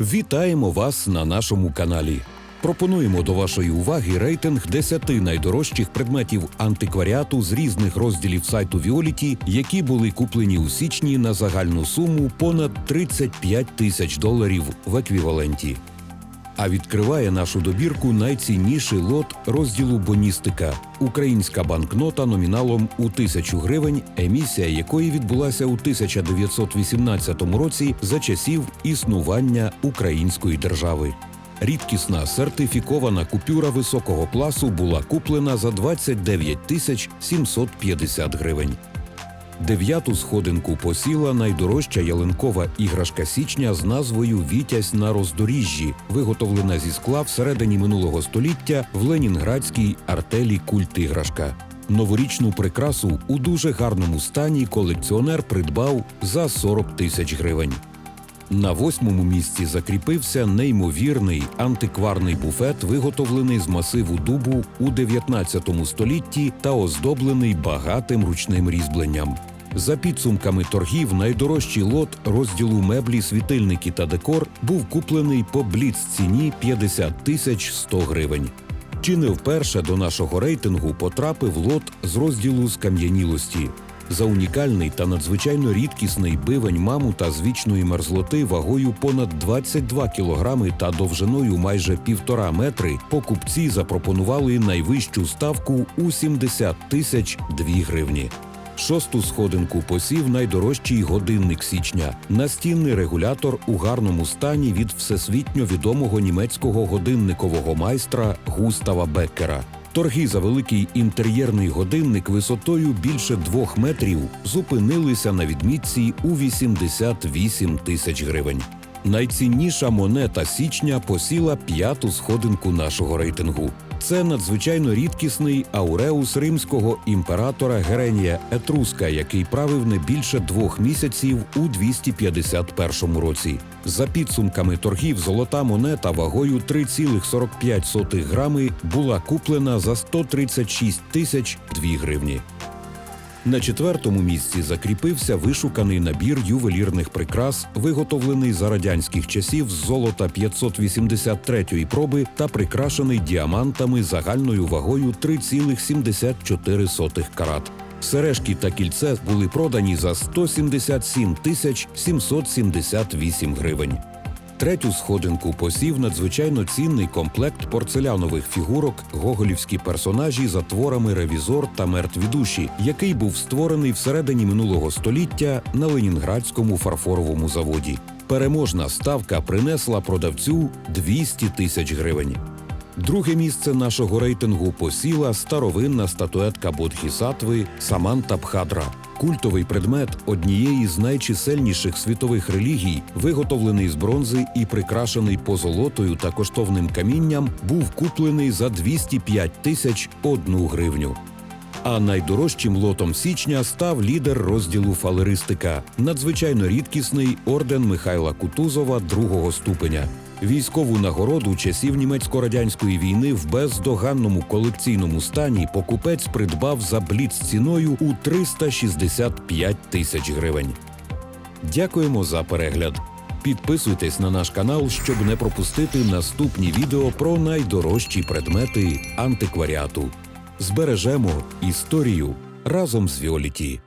Вітаємо вас на нашому каналі. Пропонуємо до вашої уваги рейтинг 10 найдорожчих предметів антикваріату з різних розділів сайту Віоліті, які були куплені у січні на загальну суму понад 35 тисяч доларів в еквіваленті. А відкриває нашу добірку найцінніший лот розділу Боністика українська банкнота номіналом у тисячу гривень, емісія якої відбулася у 1918 році за часів існування української держави. Рідкісна сертифікована купюра високого класу була куплена за 29 тисяч 750 гривень. Дев'яту сходинку посіла найдорожча ялинкова іграшка січня з назвою Вітязь на роздоріжжі, виготовлена зі скла всередині минулого століття в ленінградській артелі Культ іграшка. Новорічну прикрасу у дуже гарному стані колекціонер придбав за 40 тисяч гривень. На восьмому місці закріпився неймовірний антикварний буфет, виготовлений з масиву дубу у 19 столітті та оздоблений багатим ручним різьбленням. За підсумками торгів, найдорожчий лот розділу меблі, світильники та декор був куплений по бліц ціні 50 тисяч 100 гривень. Чи не вперше до нашого рейтингу потрапив лот з розділу скам'янілості. За унікальний та надзвичайно рідкісний бивень мамута з вічної мерзлоти вагою понад 22 кілограми та довжиною майже півтора метри покупці запропонували найвищу ставку у 70 тисяч 2 гривні. Шосту сходинку посів найдорожчий годинник січня настінний регулятор у гарному стані від всесвітньо відомого німецького годинникового майстра Густава Беккера. Торги за великий інтер'єрний годинник висотою більше двох метрів зупинилися на відмітці у 88 тисяч гривень. Найцінніша монета січня посіла п'яту сходинку нашого рейтингу. Це надзвичайно рідкісний ауреус римського імператора Геренія Етруска, який правив не більше двох місяців у 251 році. За підсумками торгів, золота монета вагою 3,45 грами була куплена за 136 тисяч 2 гривні. На четвертому місці закріпився вишуканий набір ювелірних прикрас, виготовлений за радянських часів з золота 583-ї проби та прикрашений діамантами загальною вагою 3,74 карат. Сережки та кільце були продані за 177 тисяч 778 гривень. Третю сходинку посів надзвичайно цінний комплект порцелянових фігурок, гоголівські персонажі за творами Ревізор та мертві душі, який був створений всередині минулого століття на Ленінградському фарфоровому заводі. Переможна ставка принесла продавцю 200 тисяч гривень. Друге місце нашого рейтингу посіла старовинна статуетка Бодхісатви Саманта Бхадра. Культовий предмет однієї з найчисельніших світових релігій, виготовлений з бронзи і прикрашений позолотою та коштовним камінням, був куплений за 205 тисяч одну гривню. А найдорожчим лотом січня став лідер розділу фалеристика, надзвичайно рідкісний орден Михайла Кутузова другого ступеня. Військову нагороду часів німецько-радянської війни в бездоганному колекційному стані покупець придбав за бліц ціною у 365 тисяч гривень. Дякуємо за перегляд. Підписуйтесь на наш канал, щоб не пропустити наступні відео про найдорожчі предмети антикваріату. Збережемо історію разом з Віоліті.